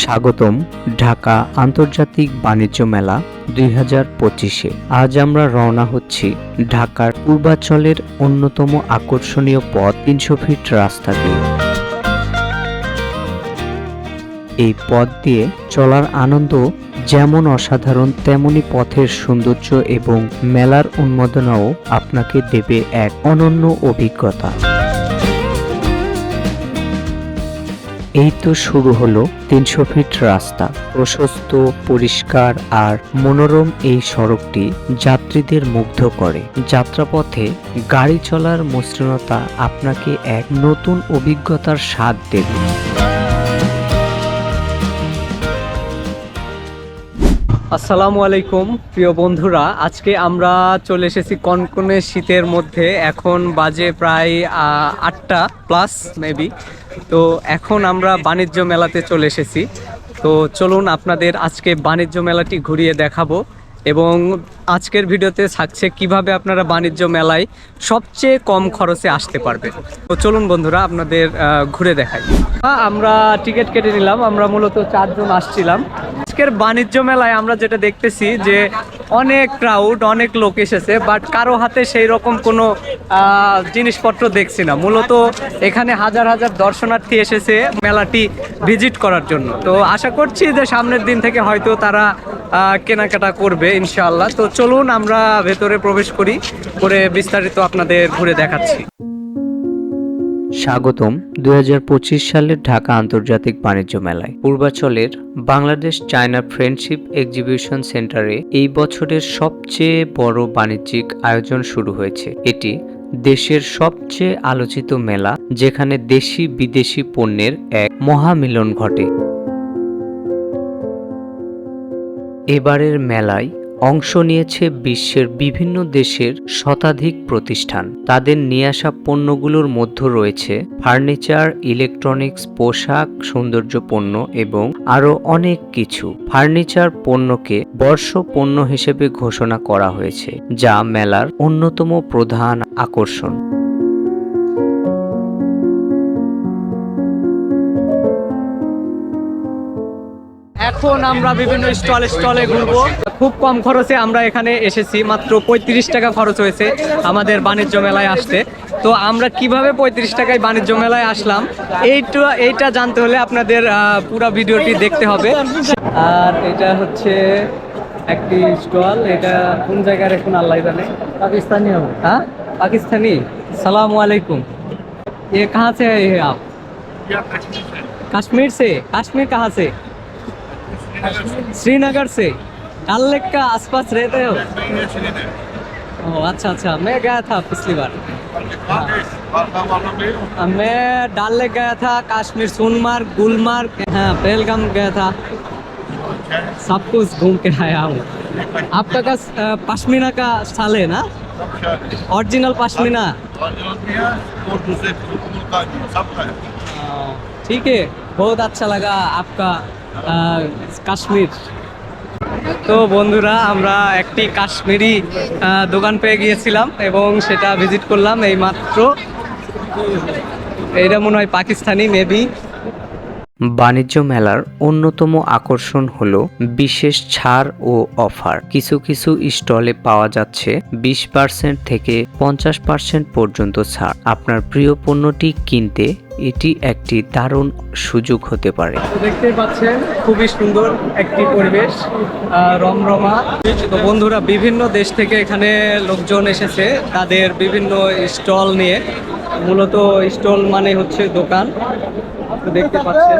স্বাগতম ঢাকা আন্তর্জাতিক বাণিজ্য মেলা দুই হাজার পঁচিশে। আজ আমরা রওনা হচ্ছি ঢাকার পূর্বাঞ্চলের অন্যতম আকর্ষণীয় পথ তিনশো ফিট রাস্তা দিয়ে। এই পথ দিয়ে চলার আনন্দ যেমন অসাধারণ, তেমনি পথের সৌন্দর্য এবং মেলার উন্মাদনাও আপনাকে দেবে এক অনন্য অভিজ্ঞতা। এই তো শুরু হলো তিনশো ফিট রাস্তা। প্রশস্ত, পরিষ্কার আর মনোরম এই সড়কটি যাত্রীদের মুগ্ধ করে। যাত্রাপথে গাড়ি চলার মসৃণতা আপনাকে এক নতুন অভিজ্ঞতার স্বাদ দেবে। আসসালামু আলাইকুম, প্রিয় বন্ধুরা। আজকে আমরা চলে এসেছি কনকনে শীতের মধ্যে। এখন বাজে প্রায় আটটা প্লাস মেবি তো এখন আমরা বাণিজ্য মেলাতে চলে এসেছি। তো চলুন আপনাদের আজকে বাণিজ্য মেলাটি ঘুরিয়ে দেখাবো এবং আজকের ভিডিওতে থাকছে কীভাবে আপনারা বাণিজ্য মেলায় সবচেয়ে কম খরচে আসতে পারবে তো চলুন বন্ধুরা, আপনাদের ঘুরে দেখাই। আমরা টিকিট কেটে নিলাম। আমরা মূলত চারজন আসছিলাম। আজকের বাণিজ্য মেলায় আমরা যেটা দেখতেছি যে অনেক ক্রাউড অনেক লোক এসেছে বাট কারও হাতে সেই রকম কোনো জিনিসপত্র দেখছি না। মূলত এখানে হাজার হাজার দর্শনার্থী এসেছে মেলাটি ভিজিট করার জন্য। তো আশা করছি যে সামনের দিন থেকে হয়তো তারা কেনাকাটা করবে, ইনশাআল্লাহ। তো চলুন আমরা ভেতরে প্রবেশ করি, করে বিস্তারিত আপনাদের ঘুরে দেখাচ্ছি। স্বাগতম দু হাজার পঁচিশ সালের ঢাকা আন্তর্জাতিক বাণিজ্য মেলায়। পূর্বাচলের বাংলাদেশ চায়না ফ্রেন্ডশিপ এক্সিবিশন সেন্টারে এই বছরের সবচেয়ে বড় বাণিজ্যিক আয়োজন শুরু হয়েছে। এটি দেশের সবচেয়ে আলোচিত মেলা, যেখানে দেশি বিদেশি পণ্যের এক মহামিলন ঘটে। এবারের মেলায় অংশ নিয়েছে বিশ্বের বিভিন্ন দেশের শতাধিক প্রতিষ্ঠান। তাদের নিয়ে আসা পণ্যগুলোর মধ্যে রয়েছে ফার্নিচার, ইলেকট্রনিক্স, পোশাক সৌন্দর্য পণ্য এবং আরও অনেক কিছু। ফার্নিচার পণ্যকে বর্ষ পণ্য হিসেবে ঘোষণা করা হয়েছে, যা মেলার অন্যতম প্রধান আকর্ষণ। এখন আমরা বিভিন্ন স্টলে স্টলে ঘুরবো খুব কম খরচে আমরা এখানে এসেছি মাত্র পঁয়ত্রিশ টাকা খরচ হয়েছে আমাদের বাণিজ্য মেলায় আসতে তো আমরা কিভাবে পঁয়ত্রিশ টাকায় বাণিজ্য মেলায় আসলাম এইটা এইটা জানতে হলে আপনাদের আহ, পুরো ভিডিওটি দেখতে হবে আর এটা হচ্ছে একটি স্টল এটা কোন জায়গায় এখন আল্লাহ জানে পাকিস্তানি হবে হ্যাঁ পাকিস্তানি সালাম আলাইকুম ये कहाँ से आए हैं आप कश्मीर से कश्मीर कहाँ से श्रीनगर से। डल लेक का आसपास रहते हो? ओ अच्छा अच्छा मैं गया था पिछली बार। अब मैं डल लेक गया था कश्मीर सोनमार्ग गुलमार्ग हाँ पहलगाम गया था। सब कुछ घूम के आया हूँ। आपका का पश्मीना का साल है ना? ओरिजिनल पश्मीना? हाँ, ठीक है बहुत अच्छा लगा आपका। কাশ্মীর। তো বন্ধুরা, আমরা একটি কাশ্মীরি দোকান পেয়ে গিয়েছিলাম এবং সেটা ভিজিট করলাম এই মাত্র এইটা মনে হয় পাকিস্তানি মেবি বাণিজ্য মেলার অন্যতম আকর্ষণ হল বিশেষ ছাড় ও অফার। কিছু কিছু স্টলে পাওয়া যাচ্ছে বিশ পার্সেন্ট থেকে পঞ্চাশ পার্সেন্ট পর্যন্ত ছাড়। আপনার প্রিয় পণ্যটি কিনতে এটি একটি দারুণ সুযোগ হতে পারে। দেখতে পাচ্ছেন, খুবই সুন্দর একটি পরিবেশ রমরমা। তো বন্ধুরা, বিভিন্ন দেশ থেকে এখানে লোকজন এসেছে, তাদের বিভিন্ন স্টল নিয়ে। মূলত স্টল মানে হচ্ছে দোকান। দেখতে পাচ্ছেন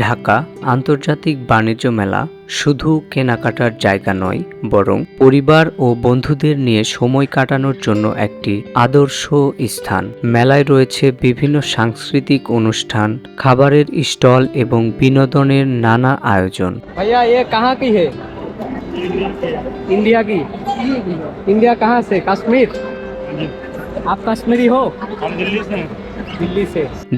ঢাকা আন্তর্জাতিক বাণিজ্য মেলা শুধু কেনাকাটার জায়গা নয় বরং পরিবার ও বন্ধুদের নিয়ে সময় কাটানোর জন্য একটি আদর্শ স্থান মেলায় রয়েছে বিভিন্ন সাংস্কৃতিক অনুষ্ঠান খাবারের স্টল এবং বিনোদনের নানা আয়োজন भैया ये कहाँ की है इंडिया की इंडिया कहाँ से कश्मीर आप कश्मीरी हो दिल्ली से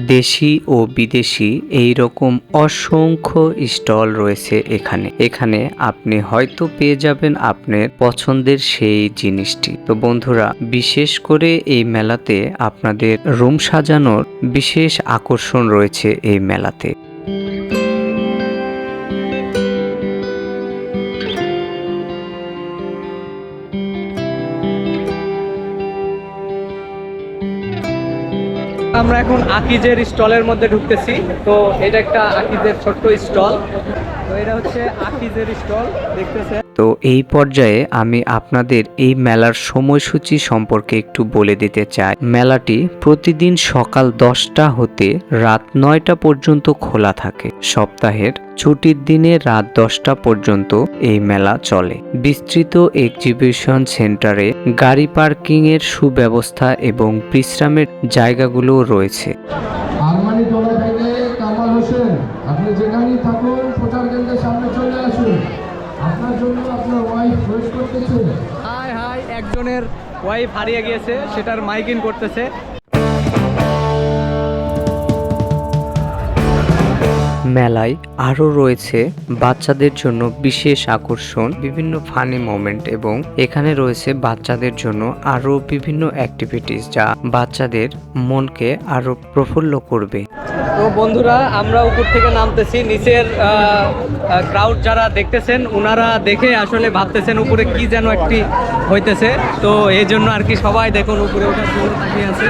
দেশি ও বিদেশি এই রকম অসংখ্য স্টল রয়েছে এখানে। এখানে আপনি হয়তো পেয়ে যাবেন আপনার পছন্দের সেই জিনিসটি। তো বন্ধুরা, বিশেষ করে এই মেলাতে আপনাদের রুম সাজানোর বিশেষ আকর্ষণ রয়েছে এই মেলাতে। আমরা এখন আকিজের স্টলের মধ্যে ঢুকতেছি। তো এটা একটা আকিজের ছোট্ট স্টল। তো এই পর্যায়ে আমি আপনাদের এই মেলার সময়সূচি সম্পর্কে একটু বলে দিতে চাই। মেলাটি প্রতিদিন সকাল দশটা হতে রাত নয়টা পর্যন্ত খোলা থাকে। সপ্তাহের ছুটির দিনে রাত দশটা পর্যন্ত এই মেলা চলে। বিস্তৃত এক্সিবিশন সেন্টারে গাড়ি পার্কিংয়ের সুব্যবস্থা এবং বিশ্রামের জায়গাগুলোও রয়েছে। হাই হাই একজনের ওয়াইফ হারিয়ে গিয়েছে সেটার মাইকিং করতেছে। মেলায় আরও রয়েছে বাচ্চাদের জন্য বিশেষ আকর্ষণ বিভিন্ন ফানি মোমেন্ট এবং এখানে রয়েছে বাচ্চাদের জন্য আরও বিভিন্ন অ্যাক্টিভিটিস যা বাচ্চাদের মনকে আরও প্রফুল্ল করবে। তো বন্ধুরা আমরা উপর থেকে নামতেছি। নিচের ক্রাউড যারা দেখতেছেন ওনারা দেখে আসলে ভাবতেছেন উপরে কি যেন একটি হইতেছে। তো এই জন্য আর কি সবাই দেখুন উপরে ওঠার জন্য তাকিয়ে আছে।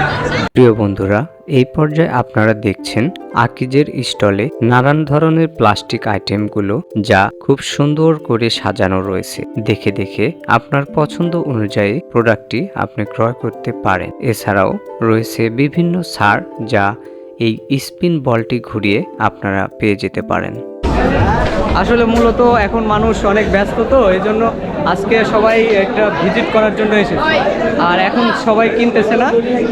প্রিয় বন্ধুরা এই পর্যায়ে আপনারা দেখছেন আকিজের স্টলে নানান ধরনের প্লাস্টিক আইটেমগুলো যা খুব সুন্দর করে সাজানো রয়েছে। দেখে দেখে আপনার পছন্দ অনুযায়ী প্রোডাক্টটি আপনি ক্রয় করতে পারেন। এছাড়াও রয়েছে বিভিন্ন সার যা এই স্পিন বলটি ঘুরিয়ে আপনারা পেয়ে যেতে পারেন। আসলে মূলত এখন মানুষ অনেক ব্যস্ত তো এই জন্য আজকে সবাই একটা ভিজিট করার জন্য এসেছে। আর এখন সবাই কিনতেছে না,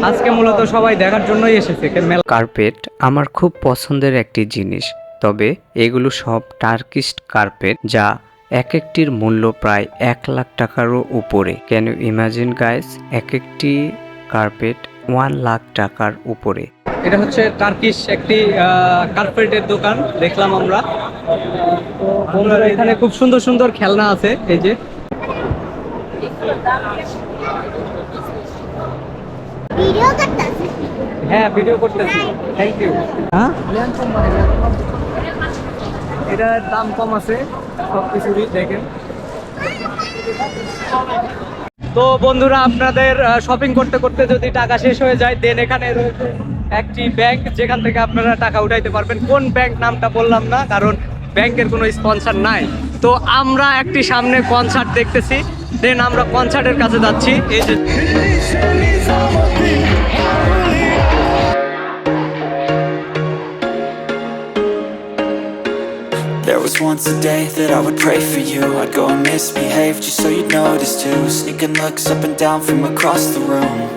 আজকে মূলত সবাই দেখার জন্যই এসেছে কার্পেট আমার খুব পছন্দের একটি জিনিস, তবে এগুলো সব টার্কিস্ট কার্পেট যা এক একটির মূল্য প্রায় এক লাখ টাকারও উপরে। ক্যান ইমাজিন গাইস এক একটি কার্পেট ওয়ান লাখ টাকার উপরে। এটা হচ্ছে টার্কিশ একটি কার্পেটের দোকান দেখলাম আমরা। তো বন্ধুরা এখানে খুব সুন্দর সুন্দর খেলনা আছে এই যে। হ্যাঁ ভিডিও করতেছি। থ্যাংক ইউ হ্যাঁ? এটার দাম কম আছে সব কিছুরই দেখেন। তো বন্ধুরা আপনাদের শপিং করতে করতে যদি টাকা শেষ হয়ে যায় দেন এখানে রয়েছে একটি ব্যাংক যেখান থেকে আপনারা টাকা উঠাইতে পারবেন কোন ব্যাংক নামটা বললাম না কারণ ব্যাংকের কোনো স্পন্সর নাই তো আমরা একটি সামনে কনসার্ট দেখতেছি দেন আমরা কনসার্টের কাছে যাচ্ছি এই যে There was once a day that I would pray for you I'd go and misbehave just so you'd notice too Sneaking looks up and down from across the room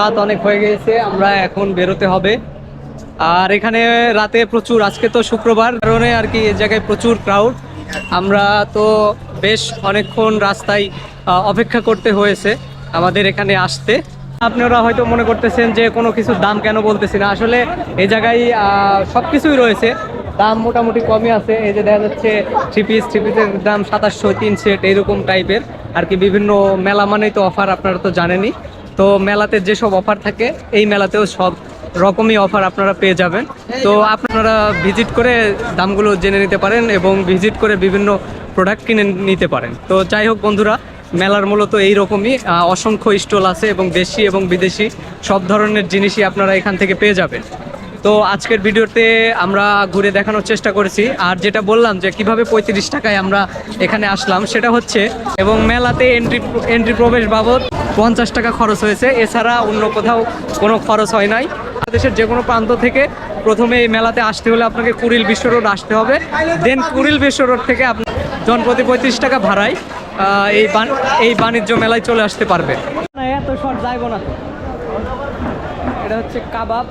রাত অনেক হয়ে গিয়েছে, আমরা এখন বেরোতে হবে। আর এখানে রাতে প্রচুর, আজকে তো শুক্রবার কারণে আর কি এ জায়গায় প্রচুর ক্রাউড আমরা তো বেশ অনেকক্ষণ রাস্তায় অপেক্ষা করতে হয়েছে আমাদের এখানে আসতে। আপনারা হয়তো মনে করতেছেন যে কোনো কিছুর দাম কেন বলতেছি না। আসলে এই জায়গায় সব কিছুই রয়েছে। দাম মোটামুটি কমই আছে। এই যে দেখা যাচ্ছে থ্রি পিস থ্রি পিসের দাম সাতাশশো তিন সেট এইরকম টাইপের আর কি বিভিন্ন মেলা মানেই তো অফার আপনারা তো জানেনই। তো মেলাতে যেসব অফার থাকে, এই মেলাতেও সব রকমই অফার আপনারা পেয়ে যাবেন। তো আপনারা ভিজিট করে দামগুলো জেনে নিতে পারেন এবং ভিজিট করে বিভিন্ন প্রোডাক্ট কিনে নিতে পারেন। তো যাই হোক বন্ধুরা, মেলার মূলত এই রকমই অসংখ্য স্টল আছে এবং দেশি এবং বিদেশি, সব ধরনের জিনিসই আপনারা এখান থেকে পেয়ে যাবেন। তো আজকের ভিডিওতে আমরা ঘুরে দেখানোর চেষ্টা করেছি, আর যেটা বললাম যে কীভাবে পঁয়ত্রিশ টাকায় আমরা এখানে আসলাম সেটা হচ্ছে, এবং মেলাতে এন্ট্রি এন্ট্রি প্রবেশ বাবদ পঞ্চাশ টাকা খরচ হয়েছে। এছাড়া অন্য কোথাও কোনো খরচ হয় নাই। দেশের যে কোনো প্রান্ত থেকে প্রথমে এই মেলাতে আসতে হলে আপনাকে কুড়িল বিশ্ব রোড আসতে হবে। দেন কুড়িল বিশ্ব রোড থেকে আপনি জনপ্রতি পঁয়ত্রিশ টাকা ভাড়ায় এই এই বাণিজ্য মেলায় চলে আসতে পারবে এত শর্ট যাইব না। এটা হচ্ছে কাবাব।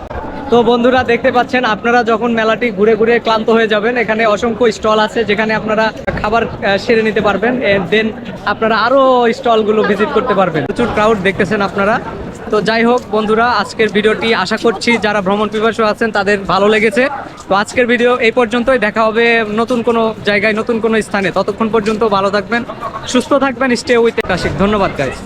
তো বন্ধুরা দেখতে পাচ্ছেন, আপনারা যখন মেলাটি ঘুরে ঘুরে ক্লান্ত হয়ে যাবেন, এখানে অসংখ্য স্টল আছে যেখানে আপনারা খাবার সেরে নিতে পারবেন। দেন আপনারা আরও স্টলগুলো ভিজিট করতে পারবেন। প্রচুর ক্রাউড দেখতেছেন আপনারা। তো যাই হোক বন্ধুরা, আজকের ভিডিওটি আশা করছি যারা ভ্রমণ পিপাসু আছেন তাদের ভালো লেগেছে। তো আজকের ভিডিও এই পর্যন্তই। দেখা হবে নতুন কোনো জায়গায়, নতুন কোনো স্থানে। ততক্ষণ পর্যন্ত ভালো থাকবেন, সুস্থ থাকবেন স্টে উইথ কাশিক ধন্যবাদ গাইজ